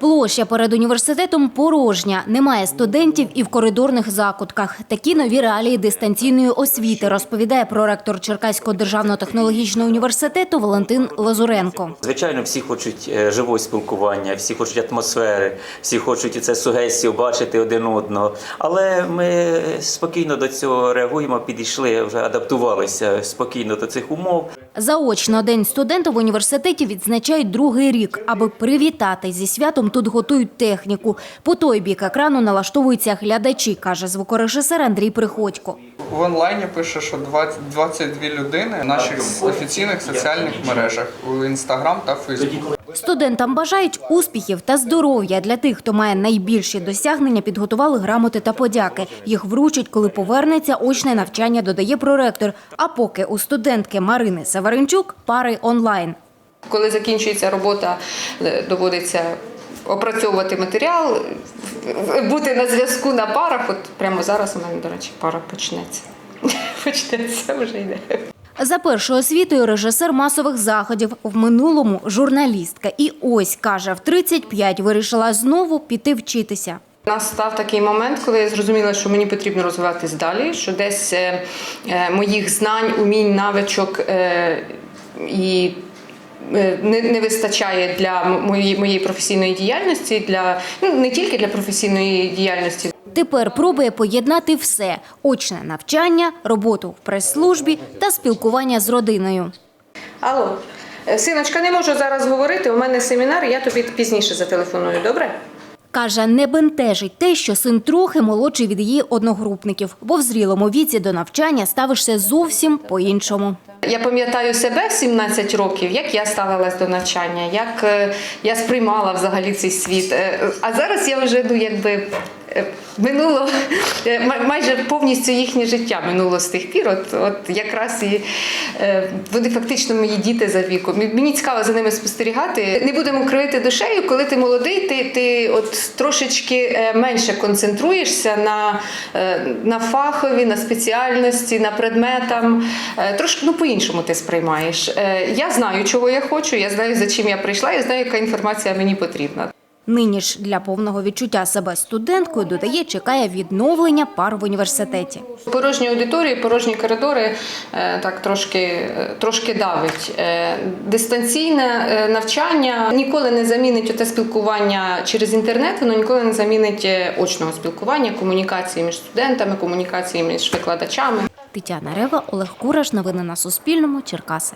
Площа перед університетом порожня. Немає студентів і в коридорних закутках. Такі нові реалії дистанційної освіти, розповідає проректор Черкаського державного технологічного університету Валентин Лазуренко. Звичайно, всі хочуть е, живого спілкування, всі хочуть атмосфери, всі хочуть це сугестію бачити один одного. Але ми спокійно до цього реагуємо, підійшли, вже адаптувалися спокійно до цих умов. Заочно День студента в університеті відзначають другий рік. Аби привітати зі святом, тут готують техніку. По той бік екрану налаштовуються глядачі, каже звукорежисер Андрій Приходько. В онлайні пише, що 20 22 людини в наших офіційних соціальних мережах у Інстаграм та Фейсбук. Студентам бажають успіхів та здоров'я. Для тих, хто має найбільші досягнення, підготували грамоти та подяки. Їх вручать, коли повернеться очне навчання, додає проректор. А поки у студентки Марини Саваренчук пари онлайн. Коли закінчується робота, е, доводиться опрацьовувати матеріал, е, бути на зв'язку на парах. От прямо зараз у мене, до речі, пара почнеться. Почнеться вже йде. За першою освітою режисер масових заходів, в минулому журналістка. І ось, каже, в 35 вирішила знову піти вчитися. Настав такий момент, коли я зрозуміла, що мені потрібно розвиватись далі, що десь е, е, моїх знань, умінь, навичок е, і не, не вистачає для моєї, моєї професійної діяльності, для ну не тільки для професійної діяльності. Тепер пробує поєднати все: очне навчання, роботу в прес-службі та спілкування з родиною. Алло, синочка, не можу зараз говорити. У мене семінар, я тобі пізніше зателефоную, добре? Каже, не бентежить те, що син трохи молодший від її одногрупників, бо в зрілому віці до навчання ставишся зовсім по-іншому. Я пам'ятаю себе в 17 років, як я ставилась до навчання, як е, я сприймала взагалі цей світ. Е, А зараз я вже ну, якби. Е, Минуло е, майже повністю їхнє життя минуло з тих пір. От, от якраз і е, вони фактично мої діти за віком. Мені цікаво за ними спостерігати. Не будемо кривити душею, коли ти молодий, ти, ти от трошечки менше концентруєшся на, на фахові, на спеціальності, на предметам. Трошки ну, по-іншому ти сприймаєш. Я знаю, чого я хочу, я знаю, за чим я прийшла, я знаю, яка інформація мені потрібна. Нині ж для повного відчуття себе студенткою додає, чекає відновлення пар в університеті. Порожні аудиторії, порожні коридори е, так трошки, е, трошки давить. Е, Дистанційне навчання ніколи не замінить те спілкування через інтернет, воно ніколи не замінить очного спілкування, комунікації між студентами, комунікації між викладачами. Тетяна Рева, Олег Кураш. Новини на Суспільному. Черкаси.